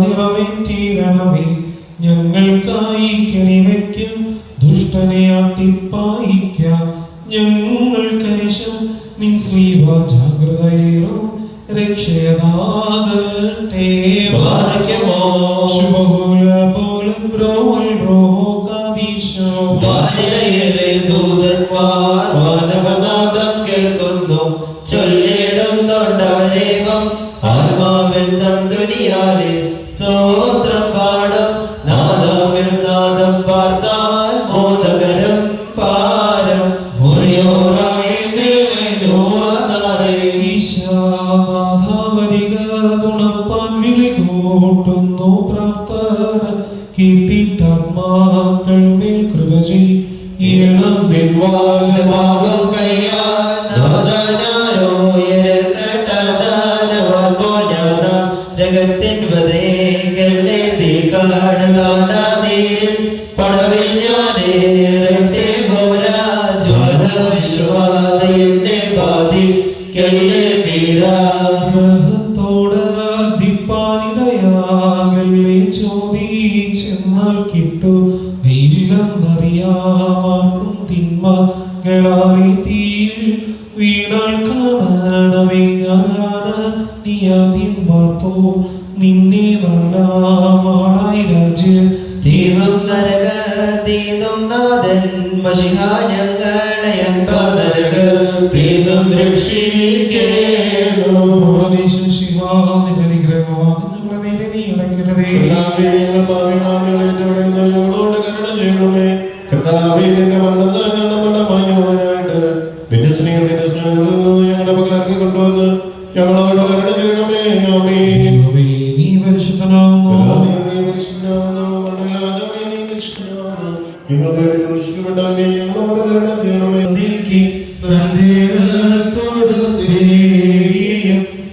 നിറവേറ്റിയിടണമേ ഞങ്ങൾക്കായി കെണിവയ്ക്കും ദുഷ്ടനെ അട്ടിപ്പായിക്ക. ഞങ്ങൾക്കനിശം നിൻ സ്ലീവ ജാഗ്രതയേറും രക്ഷയതാകട്ടെ. ഭാഗ്യമോ ശുഭഗുല പോലും ബ്രോവൽ ബ്രോഹോ കാദീശോ വാനയേറെ ദൂതന്മാർ മാനവനാദം കേൾക്കുന്നു. ചൊല്ലിടുന്നുണ്ടവരേവം ആത്മാവിൽ തന്തുനിയാലെ സ്തോത്രം പാടും. നാദമിൽ നാദം പാർത്താൽ തുണപ്പാൻ പ്രാപ്തര കേട്ടിട്ടാത്മാക്കൾ മേൽ കൃപ ചെയ്യണം നിൻവാലമാകും കയ്യാൽ നാദനാരോ ഇരക്കട്ടദാനവാൻ പോഞ്ഞാന രഗത്തിൻ തിന്മകളാലെ തീയിൽ വീണാൽ കാണണമേ ഞാനാണ് നിയാതിന്മാർ പോ നിന്നെ നാലാമാളായി രാജ്യ. തീതും നരക തീതും നാഥൻ മഷിഹ ഞങ്ങളെ അൻപനരക തീതും രക്ഷിക്കേണോ ഉപദേശം ശിവാ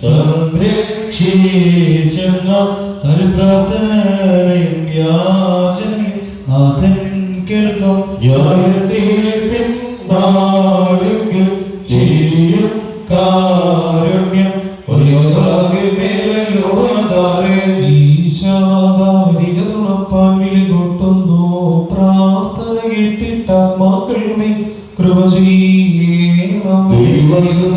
സംരക്ഷിച്ചെന്ന തൽപ്രാർത്ഥനയും യാചനയും നാഥൻ കേൾക്കും. ന്യായതീർപ്പിൻ നാളിൽ ചെയ്യും കാരുണ്യം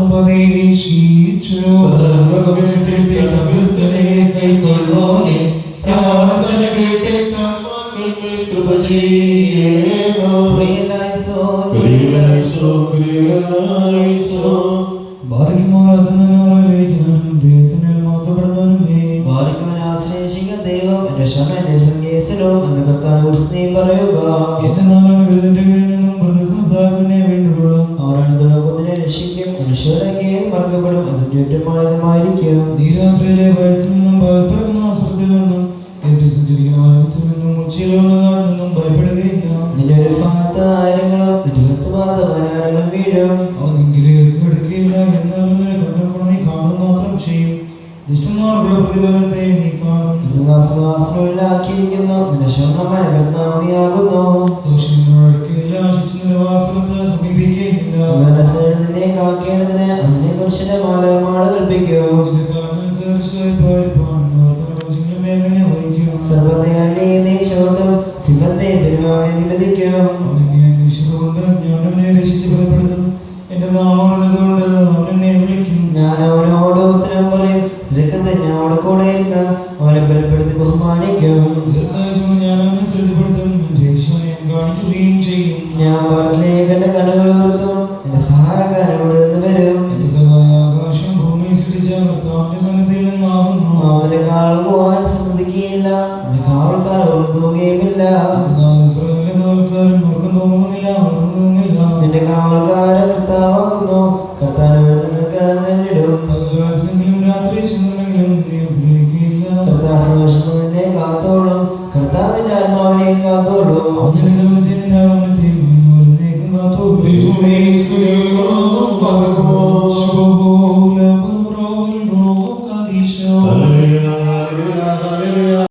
ഉപദേശിച്ചു കൈക്കൊള്ളുവാനെ പ്രാർത്ഥന കേട്ട് കൃപ ചെയ്യേണോ. ആശ്രയിച്ചിരിക്കുന്ന ദൈവം എന്റെ ക്ഷമ എന്റെ സങ്കേസലോ എന്ന കർത്താവ് സ്നേഹം പറയുക അവരാണ് മറക്കപ്പെടും അസഞ്ചുറ്റമായതുമായിരിക്കും നീരാത്രിയിലെ ഭയത്തിൽ നിന്നും ഭയപ്പെടുന്ന അസ്ത്രത്തിൽ നിന്നും എന്റെ സഞ്ചരിക്കുന്ന വാഹനത്തിൽ നിന്നും ഉച്ചയിലുള്ള നിന്നും ഭയപ്പെടുകയില്ല. നിന്റെ ഒരു ഭാഗത്ത് ആയിരങ്ങളും നിന്റെ പത്ത് ഭാഗത്ത് പതിനായിരങ്ങളും വീഴും. അവൻ നിങ്കിലേക്ക് എടുക്കുകയില്ല എന്നാലും നിന്നെ നീ കാണും മാത്രം ചെയ്യും. ദുഷ്ടന്മാർക്കുള്ള പ്രതിഫലത്തെ നീ കാണും. വാസനാസനമില്ലാക്കിയിരിക്കുന്നു നിന്റെ ശരണമായ കർത്താവിയാകുന്നു ദോഷങ്ങളോട് അടുക്കുകയില്ല ശിക്ഷന്റെ വാസനത്തെ സമീപിക്കുകയില്ല. നിന്നെ കാക്കേണ്ടതിന് കുറിച്ച് മാലമാട് കൽപ്പിക്കും. വഹിക്കും നീ പെരുമാറി നിബന്ധിക്കും അവനെ അന്വേഷിച്ചുകൊണ്ട് ഞാൻ അവനോട് ഉത്തരം പറയും രക്തത്തെ ഞാൻ അവിടെ കൂടെ ഇരുന്ന് അവനെ ബലപ്പെടുത്തി ബഹുമാനിക്കും. ഞാൻ അവനെ തൃപ്തിപ്പെടുത്തും ഇസ്രായേലിലെ കാവൽക്കാരൻ ഉറക്കം തോന്നുന്നില്ല ഉറങ്ങുന്നില്ല നിന്റെ കാവൽക്കാര കർത്താവാകുന്നു. കർത്താവ് നിനക്ക് നേരിടും. കർത്താവ് സന്തോഷത്തിൽ നിന്നെ കാത്തോളും. കർത്താവ് നിന്റെ ആത്മാവിനെയും കാത്തോളും. ദൈവമേ